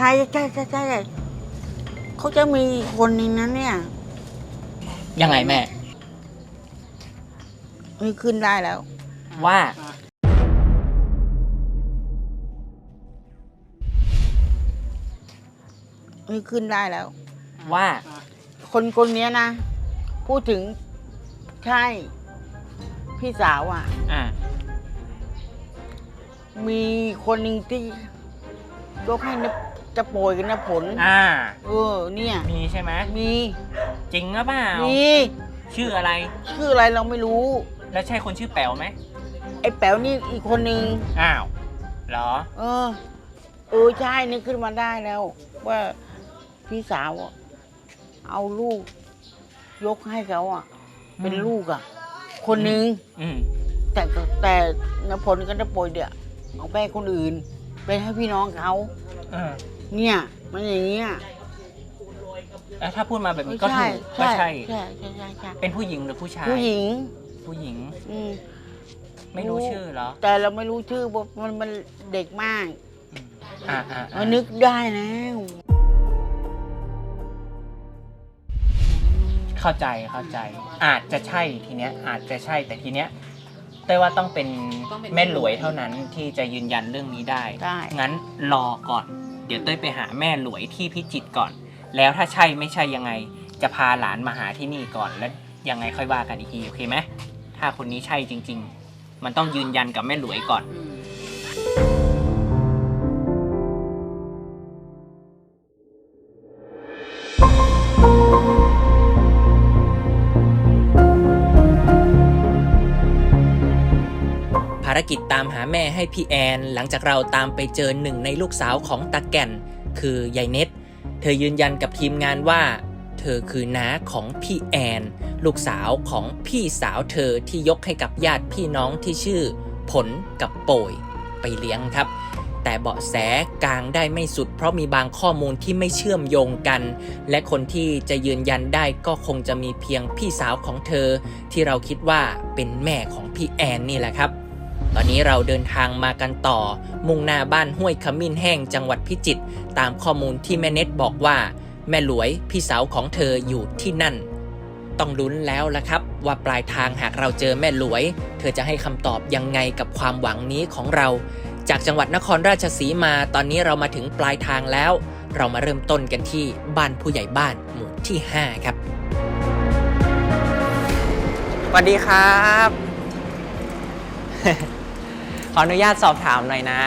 ใช่ใช่ใช่ใช่เขาจะมีอีกคนนึงนะเนี่ย ยังไงแม่นี่ขึ้นได้แล้ว ว่านี่ขึ้นได้แล้ว ว่า คนคนเนี้ยนะ พูดถึงใช่ พี่สาวอะ อ่า มีคนหนึ่งที่ยกให้นะ จะโปรยกันนะผล อ่า เออ เนี่ย มีใช่ไหมมี จริงหรือเปล่ามี ชื่ออะไร ชื่ออะไรเราไม่รู้ แล้วใช่คนชื่อแป๋วไหมไอ้แป๋วนี่อีกคนนึง อ้าวเหรอ เออ เออใช่นึกขึ้นมาได้แล้ว ว่าพี่สาวอะเอาลูก ยกให้เขาอะ เป็นอืมลูกอะ คนนึง อืมแต่ก็แต่นผลก็จะป่วยเดี๋ยวเอาไปให้คนอื่น ไปให้พี่น้องเขา เออ เนี่ย มันอย่างเงี้ยแล้วถ้าพูดมาแบบเออนี้ก็ถูกก็ใช่ ใช่ใช่ใช่ใช่เป็นผู้หญิงหรือผู้ชาย ผู้หญิง ผู้หญิง อืมไม่รู้ชื่อเหรอ แต่เราไม่รู้ชื่อเพราะมันมันเด็กมากอืมอ่าอ่ามันนึกได้แล้วเข้าใจเข้าใจ อาจจะใช่ทีเนี้ย อาจจะใช่แต่ทีเนี้ยเต้ยว่าต้องเป็นต้องเป็นแม่หลวยเท่านั้นที่จะยืนยันเรื่องนี้ได้ได้งั้นรอก่อน เดี๋ยวเต้ยไปหาแม่หลวยที่พิจิตรก่อน แล้วถ้าใช่ไม่ใช่ยังไง จะพาหลานมาหาที่นี่ก่อนแล้วยังไงค่อยว่ากันอีกทีโอเคไหมถ้าคนนี้ใช่จริง ๆ มันต้องยืนยันกับแม่หลวยก่อน อืมารกิจตามหาแม่ให้พี่แอน หลังจากเราตามไปเจอหนึ่งในลูกสาวของตาแก่น คือยายเน็ต เธอยืนยันกับทีมงานว่า เธอคือน้าของพี่แอน ลูกสาวของพี่สาวเธอที่ยกให้กับญาติพี่น้องที่ชื่อ ผลกับโป่ยไปเลี้ยงครับ แต่เบาะแสกลางได้ไม่สุด เพราะมีบางข้อมูลที่ไม่เชื่อมโยงกัน และคนที่จะยืนยันได้ก็คงจะมีเพียงพี่สาวของเธอ ที่เราคิดว่าเป็นแม่ของพี่แอนนี่แหละครับ อนนี้เราเดินทางมากันต่อ มุ่งหน้าบ้านห้วยขมิ้นแห้งจังหวัดพิจิตรตามข้อมูลที่แม่เน็ตบอกว่า แม่หลวยพี่สาวของเธออยู่ที่นั่น ต้องลุ้นแล้วละครับ ว่าปลายทางหากเราเจอแม่หลวย เธอจะให้คำตอบยังไงกับความหวังนี้ของเรา จากจังหวัดนครราชสีมาตอนนี้เรามาถึงปลายทางแล้ว เรามาเริ่มต้นกันที่บ้านผู้ใหญ่บ้านหมู่ที่ 5 ครับสวัสดีครับ ขออนุญาตสอบถามหน่อยนะ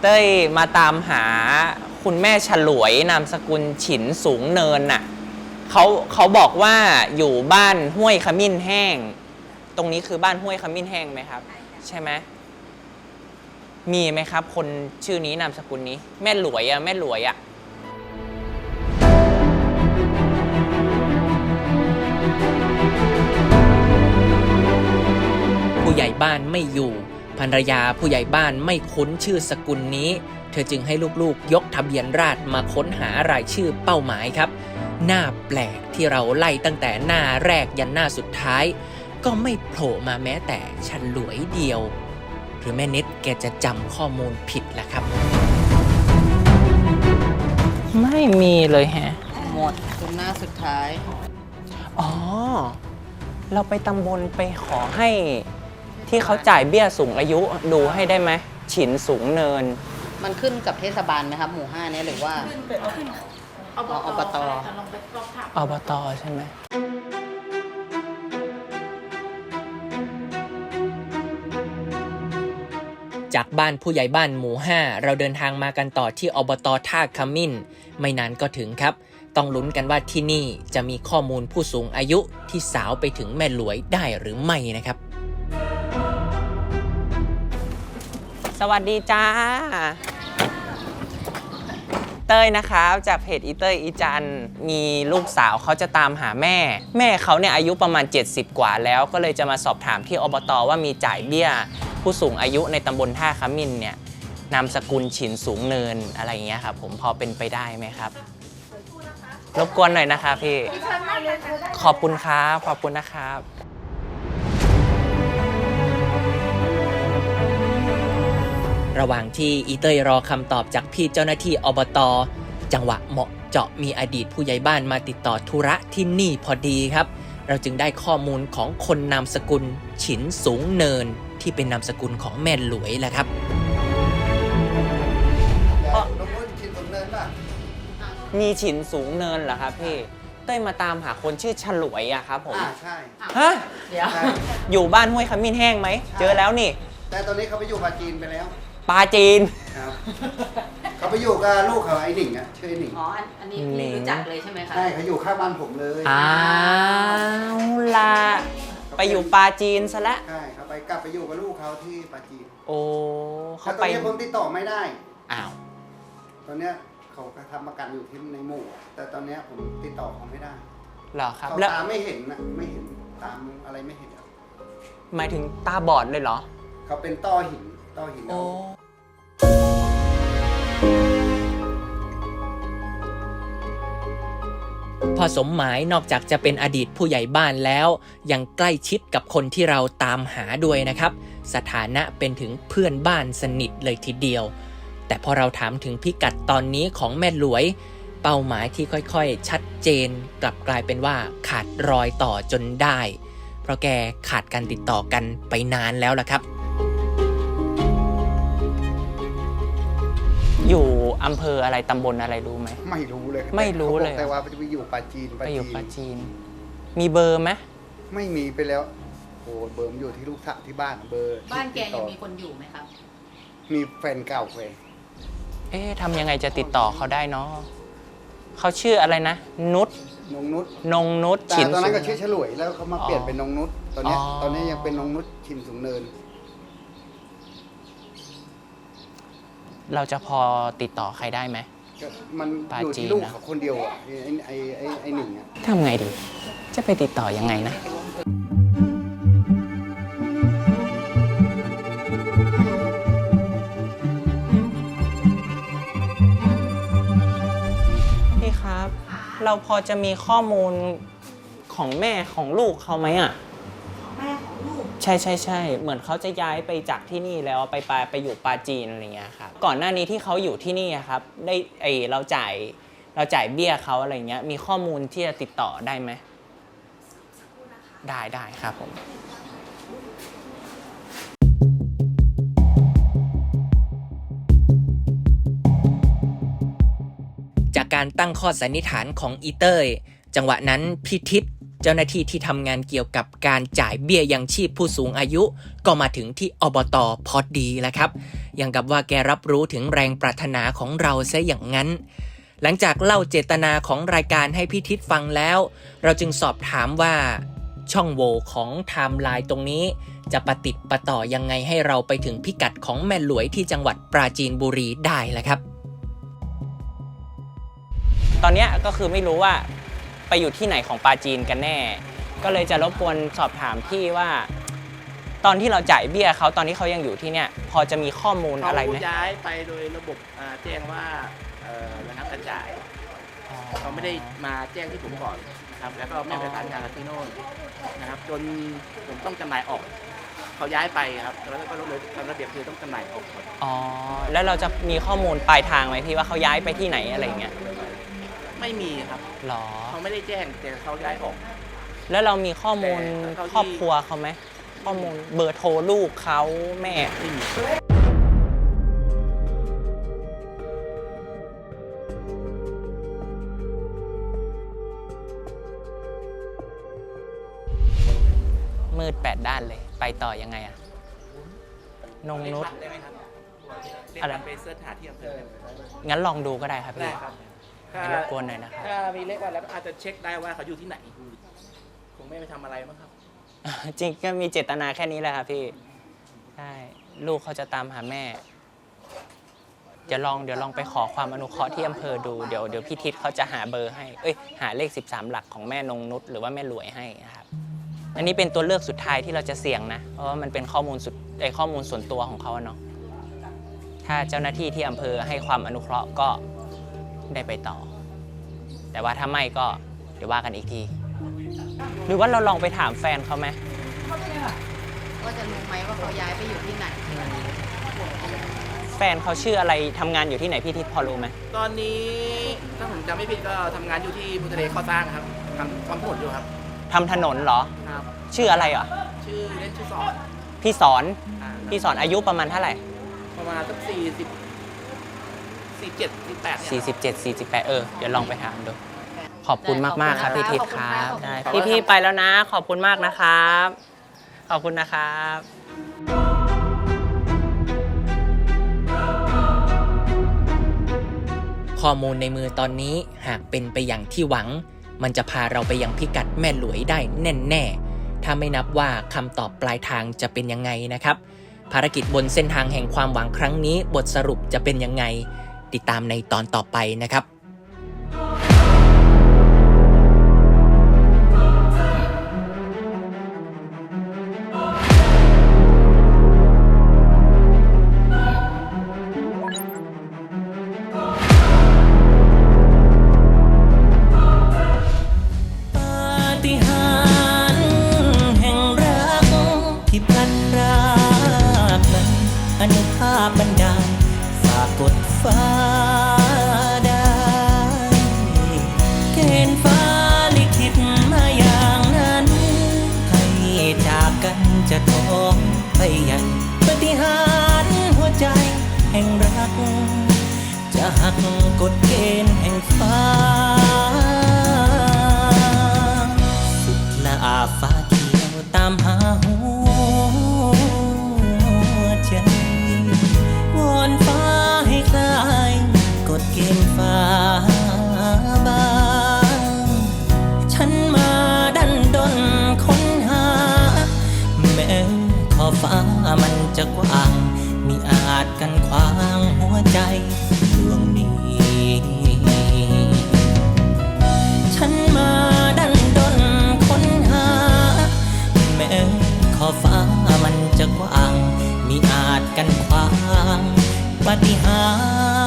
เต้ยมาตามหาคุณแม่ฉลวยนามสกุลฉินสูงเนินน่ะเขาเขาบอกว่าอยู่บ้านห้วยขมิ้นแห้ง ตรงนี้คือบ้านห้วยขมิ้นแห้งไหมครับ ใช่ไหมมีไหมครับ คนชื่อนี้นามสกุลนี้ แม่หลวยอะแม่หลวยอะผู้ใหญ่บ้านไม่อยู่ ภรรยาผู้ใหญ่บ้านไม่คุ้นชื่อสกุลนี้ เธอจึงให้ลูกๆ ยกทะเบียนราษฎร์มาค้นหารายชื่อเป้าหมายครับ หน้าแปลกที่เราไล่ตั้งแต่หน้าแรกยันหน้าสุดท้าย ก็ไม่โผล่มาแม้แต่ฉลวยเดียว หรือแม่เน็ตแกจะจำข้อมูลผิดล่ะครับ ไม่มีเลยแฮะ หมดตรงหน้าสุดท้าย อ๋อ เราไปตำบลไปขอให้ ที่เขาจ่ายเบี้ยสูงอายุดูให้ได้ไหมฉินสูงเนิน มันขึ้นกับเทศบาลไหมครับ หมู่ห้าเนี่ยหรือว่าอบอบตแต่ลองไปลองถามอบตใช่ไหมจากบ้านผู้ใหญ่บ้านหมู่ 5 เราเดินทางมากันต่อที่อบตท่าขมิ้น ไม่นานก็ถึงครับ ต้องลุ้นกันว่าที่นี่จะมีข้อมูลผู้สูงอายุที่สาวไปถึงแม่หลวยได้หรือไม่นะครับ สวัสดีจ้า เต้ยนะครับจากเพจอีเต้ยอีจัน มีลูกสาวเขาจะตามหาแม่ แม่เขาเนี่ยอายุประมาณ 70 กว่าแล้วก็เลยจะมาสอบถามที่อบตว่ามีจ่ายเบี้ย ผู้สูงอายุในตำบลท่าขมิ้นเนี่ยนามสกุลฉินสูงเนินอะไรอย่างเงี้ยครับผมพอเป็นไปได้ไหมครับรบกวนหน่อยนะครับพี่ ขอบคุณครับขอบคุณนะครับ ระหว่างที่อีเต้ยรอคำตอบจากพี่เจ้าหน้าที่อบต จังหวะเหมาะเจาะมีอดีตผู้ใหญ่บ้านมาติดต่อธุระที่นี่พอดีครับ เราจึงได้ข้อมูลของคนนามสกุล ฉินสูงเนินที่เป็นนามสกุลของแม่หลวยแหละครับลงรถชินสมเนินป่ะมีฉินสูงเนินเหรอครับพี่ เต้ยมาตามหาคนชื่อฉลวยอะครับผมอ่าใช่ ฮะเดี๋ยวใช่อยู่บ้านห้วยขมิ้นแห้งไหม เจอแล้วนี่ แต่ตอนนี้เขาไปอยู่ปาจีนไปแล้ว ปลาจีน ครับเขาไปอยู่กับลูกเขาไอ้หนิงอะชื่อไอ้หนิงอ๋ออันอันนี้หนิพี่งรู้จักเลยใช่ไหมคะ ใช่เขาอยู่ข้างบ้านผมเลยอ้าวละไปอยู่ปลาจีนซะและ ใช่เขาไปกลับไปอยู่กับลูกเขาที่ปาจีน โอ้เขาเขาตอไปนนี้ผมติดต่อไม่ได้ อ้าว ตอนเนี้ยเขาก็ทำประกันอยู่ที่ในหมู่อะแต่ตอนเนี้ยผมติดต่อเขาไม่ได้เหรอครับเขาแล้วตามไม่เห็นนะไม่เห็นตามอะไรไม่เห็นอะหมายถึงตาบอดเลยเหรอ เขาเป็นต้อหินต้อหินโอ้ พอสมหมายนอกจากจะเป็นอดีตผู้ใหญ่บ้านแล้ว ยังใกล้ชิดกับคนที่เราตามหาด้วยนะครับ สถานะเป็นถึงเพื่อนบ้านสนิทเลยทีเดียว แต่พอเราถามถึงพิกัดตอนนี้ของแม่หลวย เป้าหมายที่ค่อยๆ ชัดเจน กลับกลายเป็นว่าขาดรอยต่อจนได้ เพราะแกขาดการติดต่อกันไปนานแล้วล่ะครับ อยู่อำเภออะไรตำบลอะไรรู้ไหม ไม่รู้เลยไม่รู้เลย ขาบอกแต่ว่าไปอยู่ปาจีนไปอยู่ปลาจีน มีเบอร์ไหมไม่มีไปแล้วโอ้เบอร์มันอยู่ที่ลูกสาวที่บ้านเบอร์บ้านแกติดต่ยัองมีคนอยู่ไหมครับ มีแฟนเก่าเคยเอ๊ะทำยังไงจะติดต่อเขาได้เนาะเขาชื่ออะไรนะ นุชนงนุชนงนุชแต่ฉินตอนนั้นก็สูงชื่อฉลวยแล้วเขามาเปลี่ยนเป็นนงนุชตอนเนี้ยอ๋อ ตอนนี้ยังเป็นนงนุชชินสูงเนิน เราจะพอติดต่อใครได้ไหมก็มันปาอยู่จีนที่ลูกนะเขาคนเดียวอะไอ้ไอ้ไอ้ไอ้หนึ่งอะทำไงดี จะไปติดต่อยังไงนะ พี่ครับ เราพอจะมีข้อมูลของแม่ของลูกเขาไหมอะ แม่ของลูก ใช่ใช่ใช่เหมือนเขาจะย้ายไปจากที่นี่แล้วไปปาไปอยู่ปาจีนอะไรเงี้ยครับ ก่อนหน้านี้ที่เขาอยู่ที่นี่อะครับได้ไอเราจ่ายเราจ่ายเบี้ยเขาอะไรเงี้ยมีข้อมูลที่จะติดต่อได้ไหมได้ได้ครับผมจากการตั้งข้อสันนิษฐานของอีเตยจังหวะนั้นพี่ทิศ เจ้าหน้าที่ที่ทำงานเกี่ยวกับการจ่ายเบี้ยยังชีพผู้สูงอายุ ก็มาถึงที่อบตพอดีแล้วครับ อย่างกับว่าแกรับรู้ถึงแรงปรารถนาของเราซะอย่างนั้น หลังจากเล่าเจตนาของรายการให้พี่ทิศฟังแล้ว เราจึงสอบถามว่าช่องโหว่ของไทม์ไลน์ตรงนี้ จะประติดประต่อยังไงให้เราไปถึงพิกัดของแม่หลวยที่จังหวัดปราจีนบุรีได้ล่ะครับ ตอนเนี้ยก็คือไม่รู้ว่า ไปอยู่ที่ไหนของปาจีนกันแน่ ก็เลยจะรบกวนสอบถามพี่ว่า ตอนที่เราจ่ายเบี้ยเขาตอนที่เขายังอยู่ที่เนี่ย พอจะมีข้อมูลเขาอะไรไหมย้ายไปโดยระบบอ่าแจ้งว่าเอ่อระงับการจ่ายเขาไม่ได้มาแจ้งที่ผมก่อนนะครับแล้วก็ไม่ประสานงานกับที่โน่นนะครับ จนผมต้องจำหน่ายออกเขาย้ายไปครับแล้วก็เลยตามระเบียบคือต้องจำหน่ายออกก่อนอ๋อแล้วเราจะมีข้อมูลปลายทางไหมพี่ว่าเขาย้ายไปที่ไหนอะไรเงี้ย ไม่มีครับหรอ เขาไม่ได้แจ้งแต่เขาย้ายออก แล้วเรามีข้อมูลแต่เท่าที่ ครอบครัวเขาไหมข้อมูลเบอร์โทรลูกเขาแม่ ไม่มีมืดแปดด้านเลย ไปต่อยังไงอะนงนุช ได้ไหมครับเรียกอะไรมันไปเสิร์ชหาที่อำเภองั้นลองดูก็ได้ครับได้พี่ ครับถ้า ให้รบกวนหน่อยนะครับ ถ้ามีเลขวันแล้วก็อาจจะเช็คได้ว่าเขาอยู่ที่ไหน คงไม่ไปทำอะไรมั้งครับ จริงก็มีเจตนาแค่นี้แหละครับพี่ ใช่ ลูกเขาจะตามหาแม่ เดี๋ยวลองเดี๋ยวลองไปขอความอนุเคราะห์ที่อำเภอดูเดี๋ยวเดี๋ยวพี่ทิศเขาจะหาเบอร์ให้ เอ้ยหาเลข 13 หลักของแม่นงนุชหรือว่าแม่หลวยให้นะครับ อันนี้เป็นตัวเลือกสุดท้ายที่เราจะเสี่ยงนะ เพราะว่ามันเป็นข้อมูลสุดไอยข้อมูลส่วนตัวของเขาอะเนาะ ถ้าเจ้าหน้าที่ที่อำเภอให้ความอนุเคราะห์ก็ ได้ไปต่อ แต่ว่าถ้าไม่ก็เดี๋ยวว่ากันอีกที หรือว่าเราลองไปถามแฟนเขาไหมว่าจะรู้ไหมว่าเขาย้ายไปอยู่ที่ไหน แฟนเขาชื่ออะไรทำงานอยู่ที่ไหนพี่ทิศพอรู้ไหมตอนนี้ถ้าผมจำไม่ผิดก็ทำงานอยู่ที่พุทธเลข้อสร้างครับทำทำผลอยู่ครับ ทำถนนเหรอ ครับ ชื่ออะไรอะชื่อเล่นชื่อสอนพี่สอน อ่าพี่สอนอายุประมาณเท่าไหร่ ประมาณสักสี่สิบ สี่เจ็ดสี่แปดเนี่ย 47 48 เออ เดี๋ยวลองไปถามดู ขอบคุณมาก ๆ ครับพี่ทิศครับ ได้ขอบคุณครับ พี่ๆไปแล้วนะ ขอบคุณมากนะครับ ขอบคุณนะครับ ข้อมูลในมือตอนนี้หากเป็นไปอย่างที่หวัง มันจะพาเราไปยังพิกัดแม่หลวยได้แน่ๆ ถ้าไม่นับว่าคำตอบปลายทางจะเป็นยังไงนะครับ ภารกิจบนเส้นทางแห่งความหวังครั้งนี้ บทสรุปจะเป็นยังไง ติดตามในตอนต่อไปนะครับ ห่งรัก จะหักกฎเกณฑ์แห่งฟ้า สุดละอาฟ้าเขียวตามหาหัวใจวอนฟ้าให้คลายกฎเกณฑ์ฟ้าบางฉันมาดันดนค้นหา แม้ขอฟ้า กันขวางหัวใจดวงนี้ ฉันมาดันดนค้นหา แม้ขอบฟ้ามันจะกว้าง มีอาจกันขวางปาฏิหาร